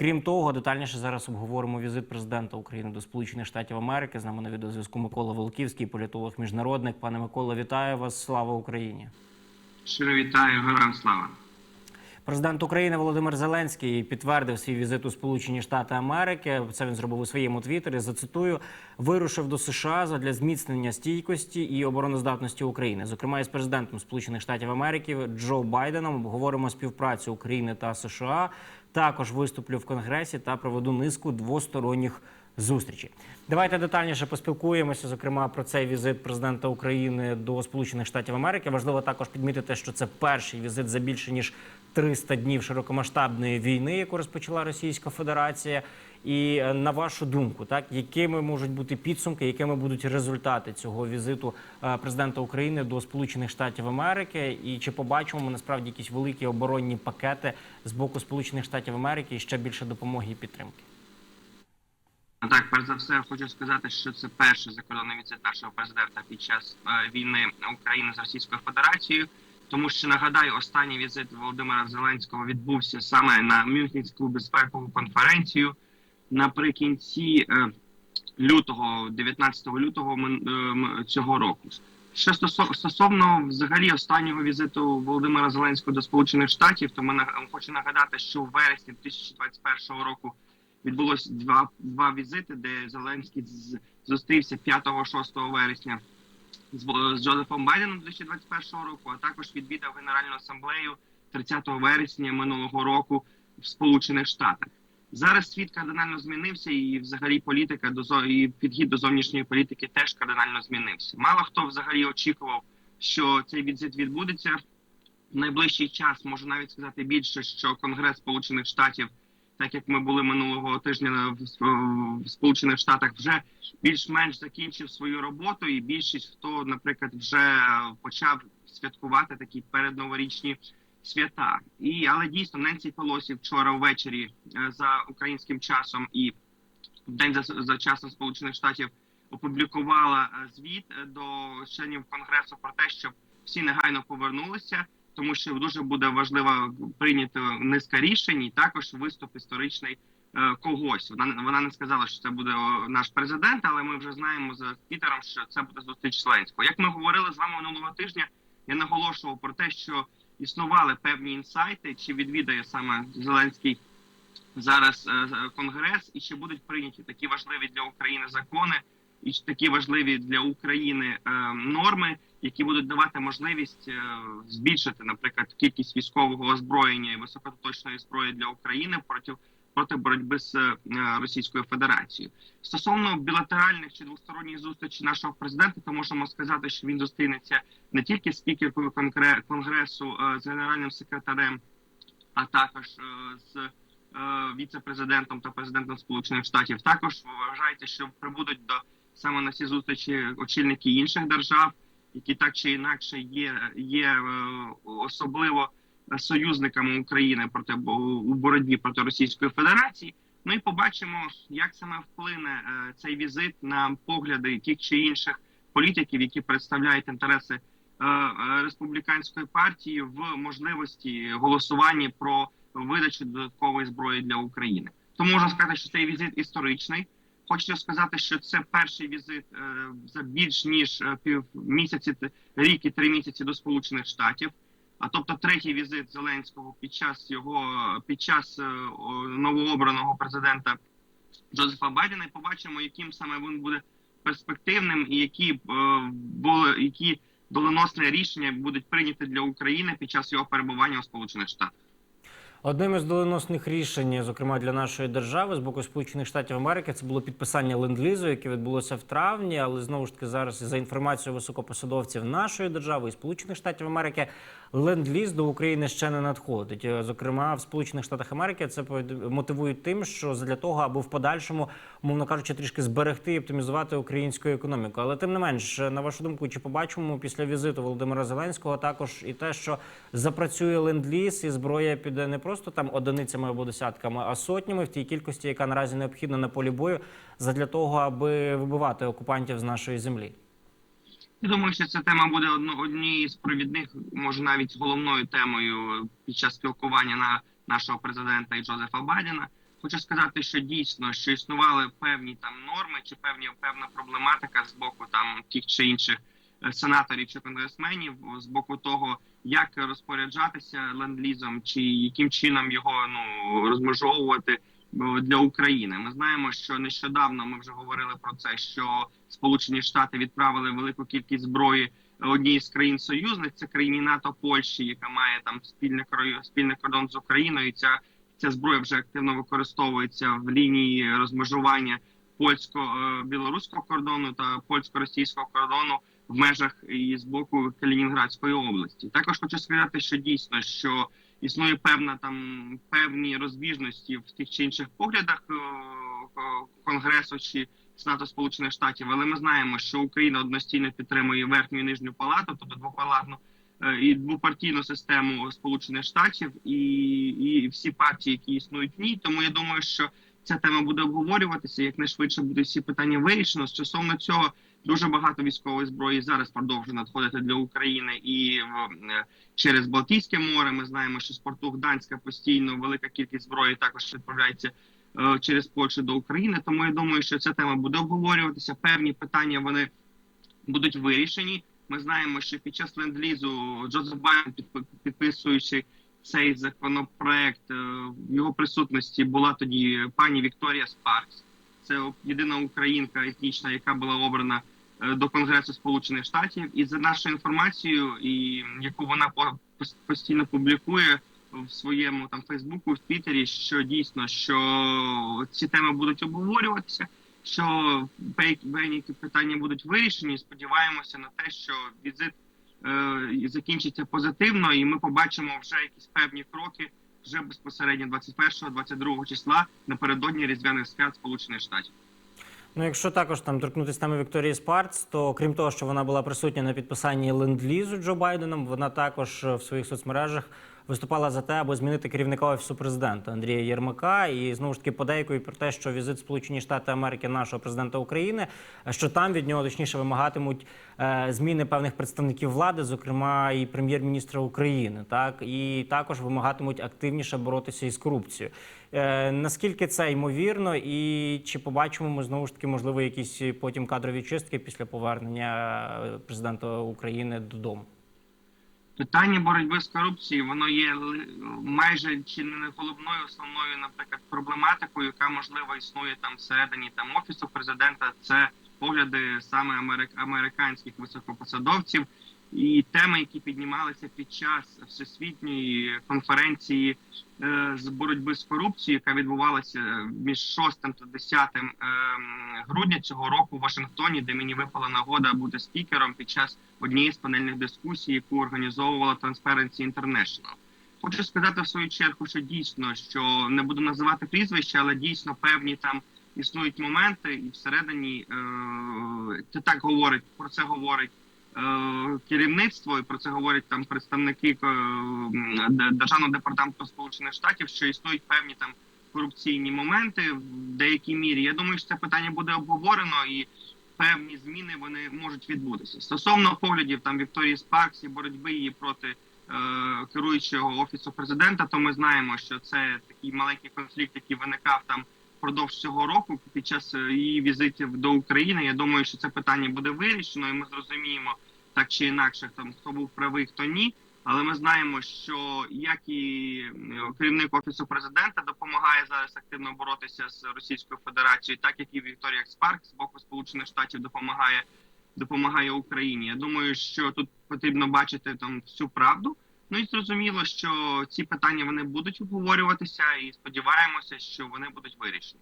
Крім того, детальніше зараз обговоримо візит президента України до Сполучених Штатів Америки. З нами на відеозв'язку Микола Волківський, політолог міжнародник. Пане Микола, вітаю вас! Слава Україні! Щиро вітаю, героям слава. Президент України Володимир Зеленський підтвердив свій візит у Сполучені Штати Америки. Це він зробив у своєму твіттері. Зацитую, вирушив до США для зміцнення стійкості і обороноздатності України. Зокрема, із президентом Сполучених Штатів Америки Джо Байденом обговоримо співпрацю України та США. Також виступлю в Конгресі та проведу низку двосторонніх зустрічей. Давайте детальніше поспілкуємося, зокрема про цей візит президента України до Сполучених Штатів Америки. Важливо також підмітити, що це перший візит за більше ніж 300 днів широкомасштабної війни, яку розпочала Російська Федерація. І е, на вашу думку, так якими можуть бути підсумки, якими будуть результати цього візиту е, президента України до Сполучених Штатів Америки, і чи побачимо ми насправді якісь великі оборонні пакети з боку Сполучених Штатів Америки і ще більше допомоги і підтримки? Так, перш за все, хочу сказати, що це перший закордонний візит нашого президента під час е, війни України з Російською Федерацією. Тому що нагадаю, останній візит Володимира Зеленського відбувся саме на Мюнхенську безпекову конференцію наприкінці е, лютого, 19 лютого е, цього року. Що стосовно взагалі останнього візиту Володимира Зеленського до Сполучених Штатів, то ми на- хочу нагадати, що в вересні 2021 року відбулось два, два візити, де Зеленський зустрівся 5-6 вересня з, з Джозефом Байденом 2021 року, а також відвідав Генеральну асамблею 30 вересня минулого року в Сполучених Штатах. Зараз світ кардинально змінився, і взагалі політика до і підхід до зовнішньої політики теж кардинально змінився. Мало хто взагалі очікував, що цей візит відбудеться в найближчий час. Можу навіть сказати більше, що Конгрес Сполучених Штатів, так як ми були минулого тижня в, в Сполучених Штатах, вже більш-менш закінчив свою роботу, і більшість хто, наприклад, вже е, почав святкувати такі передноворічні свята. І але дійсно Ненсі Пелосі вчора ввечері е, за українським часом і день за, за часом Сполучених Штатів опублікувала е, звіт е, до членів конгресу про те, щоб всі негайно повернулися. Тому що дуже буде важливо прийняти низка рішень, і також виступ історичний когось. Вона вона не сказала, що це буде наш президент, але ми вже знаємо за Пітером, що це буде зустріч Зеленського. Як ми говорили з вами минулого тижня, я наголошував про те, що існували певні інсайти, чи відвідає саме Зеленський зараз е, конгрес, і чи будуть прийняті такі важливі для України закони, і такі важливі для України е, норми, які будуть давати можливість е, збільшити, наприклад, кількість військового озброєння і високоточної зброї для України проти проти боротьби з е, Російською Федерацією стосовно білатеральних чи двосторонніх зустрічей нашого президента, то можемо сказати, що він зустрінеться не тільки з спікеркою конгре- конгресу е, з генеральним секретарем, а також е, з віце-президентом та президентом Сполучених Штатів. Також вважайте, що прибудуть до саме на ці зустрічі очільники інших держав, які так чи інакше є, є особливо союзниками України проти у боротьбі проти Російської Федерації. Ну і побачимо, як саме вплине е, цей візит на погляди тих чи інших політиків, які представляють інтереси е, е, республіканської партії в можливості голосування про видачу додаткової зброї для України. Тому можна сказати, що цей візит історичний. Хочу сказати, що це перший візит за більш ніж пів місяці, т- рік і три місяці до Сполучених Штатів. А тобто третій візит Зеленського під час його під час е, новообраного президента Джозефа Байдена. І побачимо, яким саме він буде перспективним, і які е, були які доленосні рішення будуть прийняті для України під час його перебування у Сполучених Штатах. Одним із доленосних рішень, зокрема для нашої держави, з боку Сполучених Штатів Америки, це було підписання ленд-лізу, яке відбулося в травні. Але знову ж таки, зараз за інформацією високопосадовців нашої держави і Сполучених Штатів Америки, ленд-ліз до України ще не надходить. Е, Зокрема, в Сполучених Штатах Америки це мотивують тим, що для того, аби в подальшому, мовно кажучи, трішки зберегти і оптимізувати українську економіку. Але тим не менш, на вашу думку, чи побачимо після візиту Володимира Зеленського також і те, що запрацює ленд-ліз і зброя піде не просто там одиницями або десятками, а сотнями в тій кількості, яка наразі необхідна на полі бою, задля того, аби вибивати окупантів з нашої землі. Я думаю, що ця тема буде однією з провідних, може навіть головною темою під час спілкування на нашого президента і Джозефа Байдена. Хочу сказати, що дійсно що існували певні там норми чи певні певна проблематика з боку там тих чи інших е, сенаторів чи конгресменів з боку того, як розпоряджатися ленд-лізом, чи яким чином його ну розмежовувати е, для України. Ми знаємо, що нещодавно ми вже говорили про це, що Сполучені Штати відправили велику кількість зброї одній з країн союзниць, це країні НАТО Польщі, яка має там спільний спільний кордон з Україною. Ця ця зброя вже активно використовується в лінії розмежування польсько-білоруського кордону та польсько-російського кордону в межах і з боку Калінінградської області. Також хочу сказати, що дійсно що існує певна там певні розбіжності в тих чи інших поглядах е, е, конгресу чи Сенату Сполучених Штатів, але ми знаємо, що Україна одностійно підтримує верхню і нижню палату, тобто двопалатну е, і двопартійну систему Сполучених Штатів і, і всі партії, які існують в ній. Тому я думаю, що ця тема буде обговорюватися якнайшвидше буде всі питання вирішено. Стосовно цього дуже багато військової зброї зараз продовжує надходити для України і в е, через Балтійське море. Ми знаємо, що з порту Гданська постійно велика кількість зброї також відправляється е, через Польщу до України. Тому я думаю, що ця тема буде обговорюватися. Певні питання вони будуть вирішені. Ми знаємо, що під час ленд-лізу Джозеф Байден, підписуючи цей законопроект, е, в його присутності була тоді пані Вікторія Спаркс. Це єдина українка етнічна, яка була обрана до Конгресу Сполучених Штатів. І за нашою інформацією, і яку вона по- постійно публікує в своєму там Фейсбуку, в Твіттері, що дійсно що ці теми будуть обговорюватися що певні питання будуть вирішені. Сподіваємося на те, що візит е, закінчиться позитивно, і ми побачимо вже якісь певні кроки вже безпосередньо 21-22 числа напередодні різдвяних свят Сполучених Штатів. Ну, якщо також там торкнутися теми Вікторії Спарц, то крім того, що вона була присутня на підписанні ленд-лізу Джо Байденом, вона також е, в своїх соцмережах виступала за те, аби змінити керівника офісу президента Андрія Єрмака. І знову ж таки подейкує про те, що візит Сполучені Штати Америки нашого президента України, що там від нього точніше вимагатимуть е, зміни певних представників влади, зокрема і прем'єр-міністра України, так і також вимагатимуть активніше боротися із корупцією. Е, наскільки це ймовірно, і чи побачимо ми знову ж таки можливо якісь потім кадрові чистки після повернення е, президента України додому? Питання боротьби з корупцією воно є майже чи не головною основною, наприклад, проблематикою, яка можливо існує там всередині там офісу президента. Це погляди саме америк- американських високопосадовців і теми, які піднімалися під час всесвітньої конференції е, з боротьби з корупцією, яка відбувалася між 6 та 10 ем, грудня цього року в Вашингтоні, де мені випала нагода бути спікером під час однієї з панельних дискусій, яку організовувала Transparency International. Хочу сказати в свою чергу, що дійсно, що не буду називати прізвища, але дійсно певні там існують моменти, і всередині е, це так говорить про це говорить. Е, Керівництво і про це говорять там представники е, державного департаменту Сполучених Штатів, що існують певні там корупційні моменти в деякій мірі. Я думаю, що це питання буде обговорено і певні зміни вони можуть відбутися. Стосовно поглядів там Вікторії Спаркс і боротьби її проти е, керуючого офісу президента, то ми знаємо, що це такий маленький конфлікт, який виникав там впродовж цього року під час е, її візитів до України. Я думаю, що це питання буде вирішено, і ми зрозуміємо так чи інакше, там хто був правий, хто ні. Але ми знаємо, що як і керівник офісу президента допомагає зараз активно боротися з Російською Федерацією, так як і Вікторія Спарк з боку Сполучених Штатів допомагає допомагає Україні. Я думаю, що тут потрібно бачити там всю правду. Ну і зрозуміло, що ці питання вони будуть обговорюватися, і сподіваємося, що вони будуть вирішені.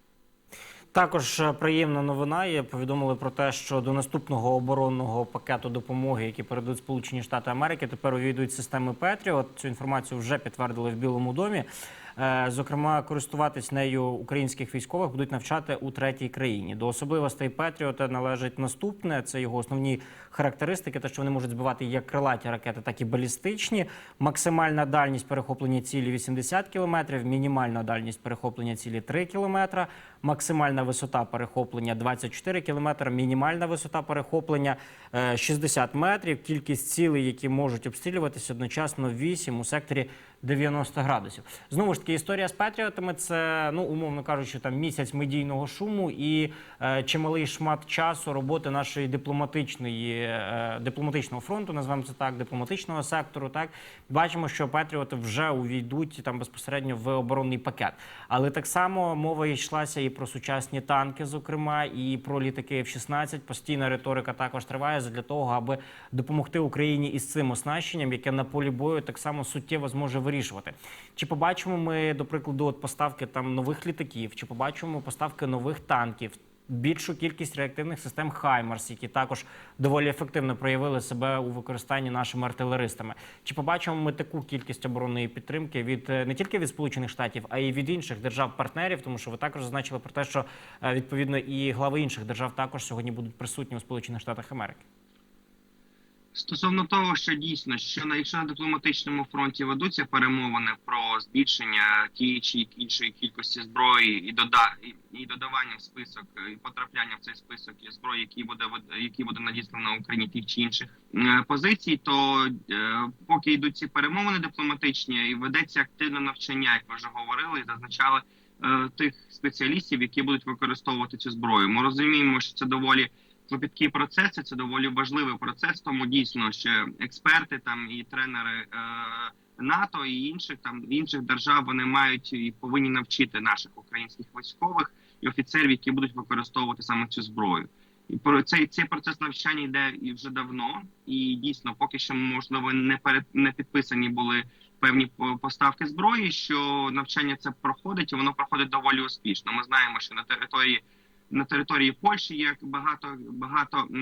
Також е, приємна новина. Є повідомили про те, що до наступного оборонного пакету допомоги, який передадуть Сполучені Штати Америки, тепер увійдуть системи Петріот. Цю інформацію вже підтвердили в Білому домі. Е, Зокрема, користуватись нею українських військових будуть навчати у третій країні. До особливостей Петріота належить наступне: це його основні характеристики, те, що вони можуть збивати як крилаті ракети, так і балістичні. Максимальна дальність перехоплення цілі 80 кілометрів, мінімальна дальність перехоплення цілі 3 кілометра, максимальна висота перехоплення 24 кілометри, мінімальна висота перехоплення е, 60 метрів. Кількість цілей, які можуть обстрілюватися одночасно 8 у секторі 90 градусів. Знову ж таки, історія з Петріотами це, ну умовно кажучи, там місяць медійного шуму і е, чималий шмат часу роботи нашої дипломатичної е, дипломатичного фронту, назвемо це так, дипломатичного сектору. Так бачимо, що Петріоти вже увійдуть там безпосередньо в оборонний пакет. Але так само мова йшлася і про сучасні танки, зокрема, і про літаки F-16. Постійна риторика також триває для того, аби допомогти Україні із цим оснащенням, яке на полі бою так само суттєво зможе вирішувати. Чи побачимо ми, до прикладу, от поставки там нових літаків, чи побачимо поставки нових танків? Більшу кількість реактивних систем Хаймарс, які також доволі ефективно проявили себе у використанні нашими артилеристами. Чи побачимо ми таку кількість оборонної підтримки від е, не тільки від Сполучених Штатів, а й від інших держав-партнерів? Тому що ви також зазначили про те, що е, відповідно і глави інших держав також сьогодні будуть присутні у Сполучених Штатах Америки. Стосовно того, що дійсно, що на якщо на дипломатичному фронті ведуться перемовини про збільшення тієї чи іншої кількості зброї і дода і, додавання в список і потрапляння в цей список і зброї, які буде які буде надіслано Україні тих чи інших е, позицій, то е, поки йдуть ці перемовини дипломатичні, і ведеться активне навчання, як ви вже говорили, і зазначали е, тих спеціалістів, які будуть використовувати цю зброю. Ми розуміємо, що це доволі клопіткі процеси. Це доволі важливий процес. Тому дійсно, що експерти там і тренери е, НАТО і інших там інших держав вони мають і повинні навчити наших українських військових і офіцерів, які будуть використовувати саме цю зброю. І про цей цей процес навчання йде і вже давно, і дійсно, поки що можливо не перед не підписані були певні по- поставки зброї. Що навчання це проходить, і воно проходить доволі успішно. Ми знаємо, що на території на території Польщі є багато багато е,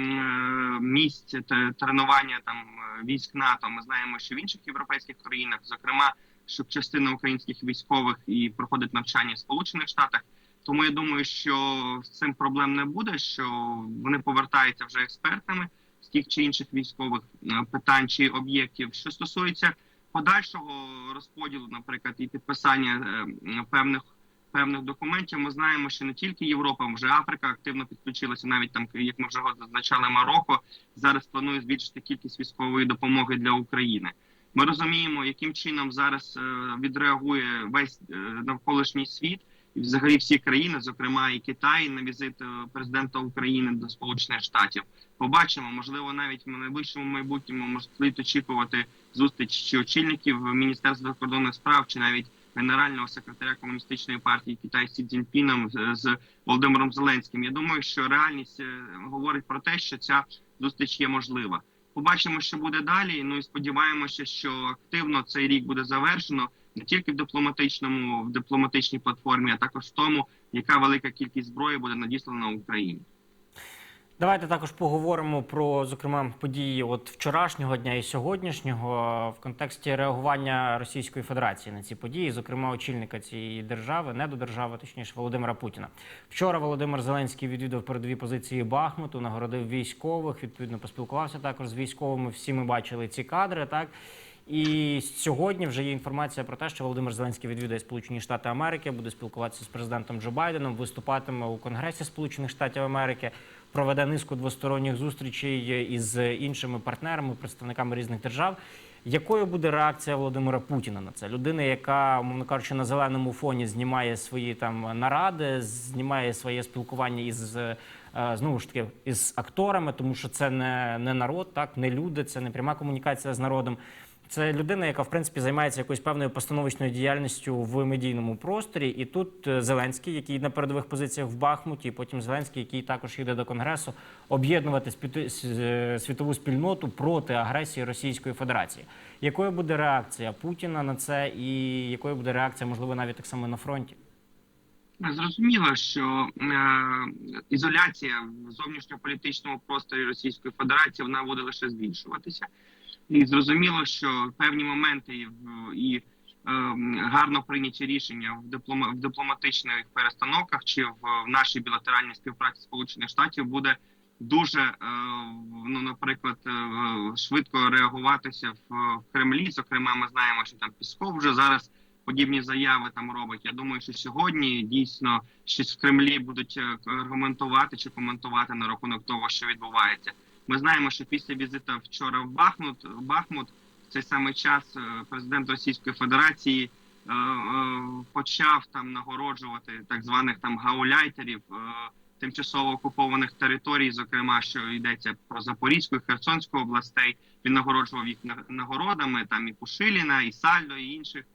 місць тренування там е, військ НАТО. Ми знаємо, що в інших європейських країнах, зокрема, що частина українських військових і проходить навчання в Сполучених Штатах. Тому я думаю, що з цим проблем не буде. Що вони повертаються вже експертами з тих чи інших військових е, питань чи об'єктів. Що стосується подальшого розподілу, наприклад, і підписання певних певних документів. Ми знаємо, що не тільки Європа, вже Африка активно підключилася. Навіть там, як ми вже зазначали, Марокко зараз планує збільшити кількість військової допомоги для України. Ми розуміємо, яким чином зараз е, відреагує весь е, навколишній світ і взагалі всі країни, зокрема і Китай, на візит е, президента України до Сполучених Штатів. Побачимо, можливо, навіть в найближчому майбутньому можуть очікувати зустріч чи очільників Міністерства закордонних справ, чи навіть генерального секретаря комуністичної партії Китай Сі Цзіньпіном з- Володимиром Зеленським. Я думаю, що реальність е, говорить про те, що ця зустріч є можлива. Побачимо, що буде далі. Ну і сподіваємося, що активно цей рік буде завершено не тільки в дипломатичному, в дипломатичній платформі, а також в тому, яка велика кількість зброї буде надіслана Україні. Давайте також поговоримо про зокрема події от вчорашнього дня і сьогоднішнього в контексті реагування Російської Федерації на ці події, зокрема очільника цієї держави, недодержави, точніше Володимира Путіна. Вчора Володимир Зеленський відвідав передові позиції Бахмуту, нагородив військових. Відповідно, поспілкувався також з військовими. Всі ми бачили ці кадри. Так і сьогодні вже є інформація про те, що Володимир Зеленський відвідає Сполучені Штати Америки, буде спілкуватися з президентом Джо Байденом, виступатиме у Конгресі Сполучених Штатів Америки, проведе низку двосторонніх зустрічей із іншими партнерами, представниками різних держав. Якою буде реакція Володимира Путіна на це? Людина, яка, мовно кажучи, на зеленому фоні знімає свої там наради, знімає своє спілкування із е, знову ж таки із акторами, тому що це не, не народ, так не люди, це не пряма комунікація з народом. Це людина, яка в принципі займається якоюсь певною постановочною діяльністю в медійному просторі. І тут е, Зеленський, який на передових позиціях в Бахмуті, потім Зеленський, який також їде до конгресу, об'єднувати е, світову спільноту проти агресії Російської Федерації. Якою буде реакція Путіна на це, і якою буде реакція, можливо, навіть так само на фронті? Зрозуміло, що е, ізоляція в зовнішньополітичному просторі Російської Федерації вона буде лише збільшуватися, і зрозуміло, що певні моменти і, і е, гарно прийняті рішення в диплома в дипломатичних перестановках чи в, нашій білатеральній співпраці Сполучених Штатів буде дуже е, ну, наприклад, е, швидко реагуватися в, в Кремлі. Зокрема, ми знаємо, що там Пісков вже зараз подібні заяви там робить. Я думаю, що сьогодні дійсно щось в Кремлі будуть е, аргументувати чи коментувати на рахунок того, що відбувається. Ми знаємо, що після візита вчора в Бахмут Бахмут в цей самий час е, президент Російської Федерації е, е, почав там нагороджувати так званих там гауляйтерів тимчасово окупованих територій, зокрема, що йдеться про Запорізьку і Херсонську областей. Він нагороджував їх на- нагородами, там і Пушиліна, і Сальдо, і інших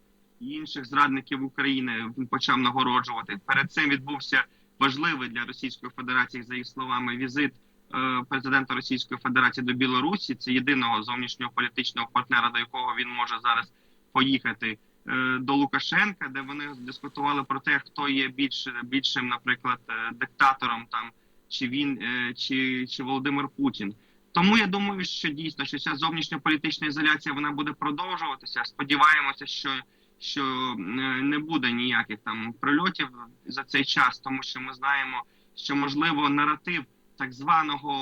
і інших зрадників України. Він почав нагороджувати. Перед цим відбувся важливий для Російської Федерації, за їх словами, візит президента Російської Федерації до Білорусі. Це єдиного зовнішнього політичного партнера, до якого він може зараз поїхати. е, До Лукашенка, де вони дискутували про те, хто є більш більшим, наприклад, е, диктатором там, чи він, е, чи, чи Володимир Путін. Тому я думаю, що дійсно що ця зовнішньополітична ізоляція вона буде продовжуватися. Сподіваємося, що що е, не буде ніяких там прильотів за цей час, тому що ми знаємо, що можливо наратив так званого,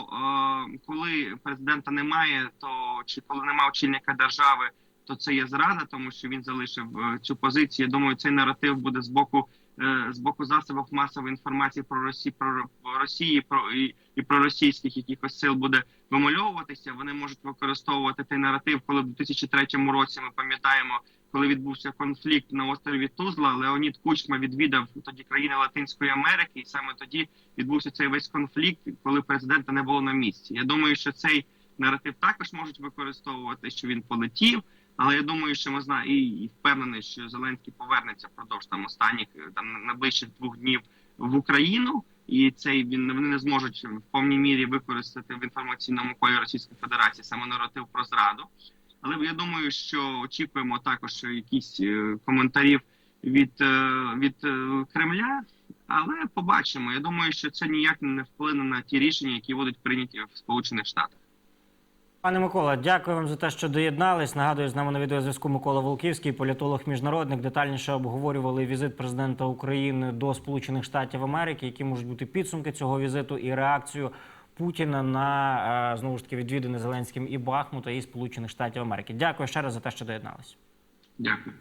е, коли президента немає, то чи коли немає очільника держави, то це є зрада, тому що він залишив е, цю позицію. Я думаю, цей наратив буде з боку е, з боку засобів масової інформації про Росію, про Росії, про і, і про російських якихось сил буде вимальовуватися. Вони можуть використовувати той наратив, коли в 2003 році ми пам'ятаємо, коли відбувся конфлікт на острові Тузла. Леонід Кучма відвідав тоді країни Латинської Америки, і саме тоді відбувся цей весь конфлікт, коли президента не було на місці. Я думаю, що цей наратив також можуть використовувати, що він полетів. Але я думаю, що ми знаємо і, впевнений, що Зеленський повернеться впродовж там останніх е, там найближчих двох днів в Україну, і цей він вони не зможуть в повній мірі використати в інформаційному полі Російської Федерації саме наратив про зраду. Але я думаю, що очікуємо також якісь е, коментарів від, е, від е, Кремля. Але побачимо. Я думаю, що це ніяк не вплине на ті рішення, які будуть прийняті в Сполучених Штатах. Пане Микола, дякую вам за те, що доєднались. Нагадую, з нами на відеозв'язку Микола Волківський, політолог міжнародник. Детальніше обговорювали візит президента України до Сполучених Штатів Америки, які можуть бути підсумки цього візиту і реакцію Путіна на е, знову ж таки відвідини Зеленським і Бахмута і Сполучених Штатів Америки. Дякую ще раз за те, що доєдналися. Дякую.